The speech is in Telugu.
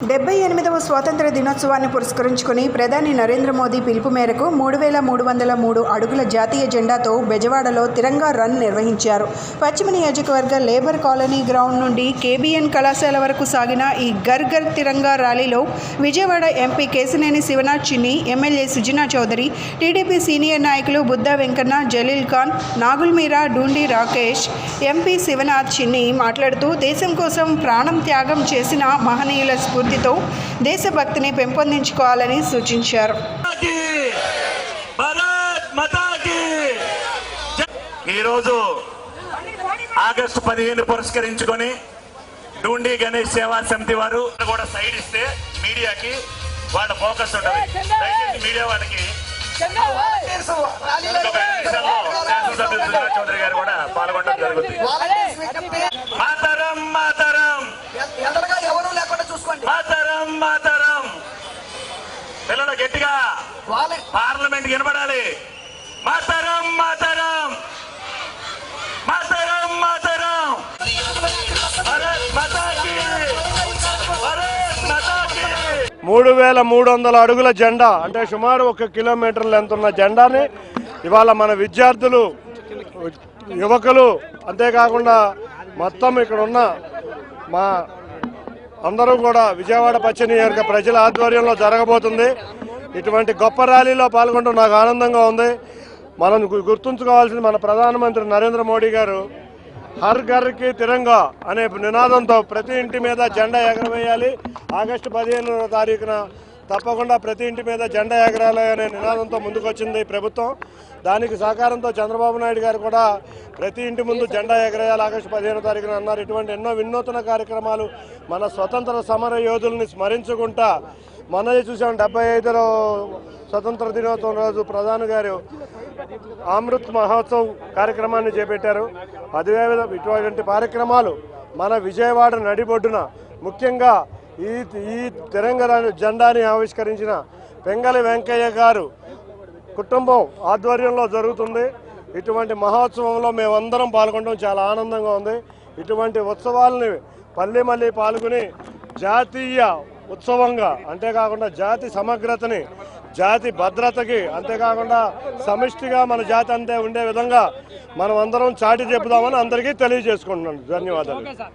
డెబ్బై ఎనిమిదవ స్వాతంత్ర దినోత్సవాన్ని పురస్కరించుకుని ప్రధాని నరేంద్ర మోదీ పిలుపు మేరకు మూడు వేల మూడు వందల మూడు అడుగుల జాతీయ జెండాతో బెజవాడలో తిరంగా రన్ నిర్వహించారు. పశ్చిమ నియోజకవర్గ లేబర్ కాలనీ గ్రౌండ్ నుండి కేబీఎన్ కళాశాల వరకు సాగిన ఈ గర్ గర్ తిరంగా ర్యాలీలో Vijayawada MP Kesineni Sivanath Chinni MLA Sujana Chowdary TDP senior నాయకులు బుద్ధా వెంకన్న జలీల్ ఖాన్ నాగుల్మీరా డూండి రాకేష్ ఎంపీ శివనాథ్ చిన్ని మాట్లాడుతూ దేశం కోసం ప్రాణం త్యాగం చేసిన మహనీయుల స్ఫూర్తితో దేశభక్తిని పెంపొందించుకోవాలని సూచించారు ఈరోజు ఆగస్టు పదిహేను పురస్కరించుకొని డూండి గణేష్ సేవా సమితి వారు కూడా సైడ్ ఇస్తే మీడియాకి వాళ్ళ ఫోకస్ ఉంటుంది మీడియా వాళ్ళకి చౌదరి గారు కూడా పాల్గొనడం జరుగుతుంది మాతరం పిల్లలు గట్టిగా పార్లమెంట్ వినబడాలి. మాతరం మాతరం మాతరం మాతరం భారత్ మాతాకి. భారత్ మాతాకి. మూడు వేల మూడు వందల అడుగుల జెండా అంటే సుమారు ఒక కిలోమీటర్ లెంత్ ఉన్న జెండాని ఇవాళ మన విద్యార్థులు యువకులు అంతేకాకుండా మొత్తం ఇక్కడ ఉన్న మా అందరూ కూడా విజయవాడ పశ్చిమ నియోజక ప్రజల ఆధ్వర్యంలో జరగబోతుంది. ఇటువంటి గొప్ప ర్యాలీలో పాల్గొనడం నాకు ఆనందంగా ఉంది. మనం గుర్తుంచుకోవాల్సింది మన ప్రధానమంత్రి నరేంద్ర మోడీ గారు హర్ ఘర్కి తిరంగా అనే నినాదంతో ప్రతి ఇంటి మీద జెండా ఎగరవేయాలి. ఆగస్టు పదిహేను తారీఖున తప్పకుండా ప్రతి ఇంటి మీద జెండా ఎగరాలి అనే నినాదంతో ముందుకొచ్చింది ప్రభుత్వం. దానికి సహకారంతో చంద్రబాబు నాయుడు గారు కూడా ప్రతి ఇంటి ముందు జెండా ఎగరేయాలి. ఆగస్టు పదిహేను తారీఖున అన్నారు. ఇటువంటి ఎన్నో వినూత్న కార్యక్రమాలు మన స్వతంత్ర సమర యోధుల్ని స్మరించుకుంటా మొన్నది చూసాం డెబ్బై ఐదులో స్వతంత్ర దినోత్సవం రోజు ప్రధాని గారు అమృత్ మహోత్సవ్ కార్యక్రమాన్ని చేపట్టారు. అదే ఇటువంటి కార్యక్రమాలు మన విజయవాడ నడిబొడ్డున ముఖ్యంగా ఈ ఈ తెలంగాణ జెండాని ఆవిష్కరించిన పెంగళి వెంకయ్య గారు కుటుంబం ఆధ్వర్యంలో జరుగుతుంది. ఇటువంటి మహోత్సవంలో మేమందరం పాల్గొనడం చాలా ఆనందంగా ఉంది. ఇటువంటి ఉత్సవాలని పల్లె మళ్ళీ పాల్గొని జాతీయ ఉత్సవంగా అంతేకాకుండా జాతి సమగ్రతని జాతి భద్రతకి అంతేకాకుండా సమిష్టిగా మన జాతి అంతే ఉండే విధంగా మనం అందరం చాటి చెబుదామని అందరికీ తెలియజేసుకుంటున్నాను. ధన్యవాదాలు.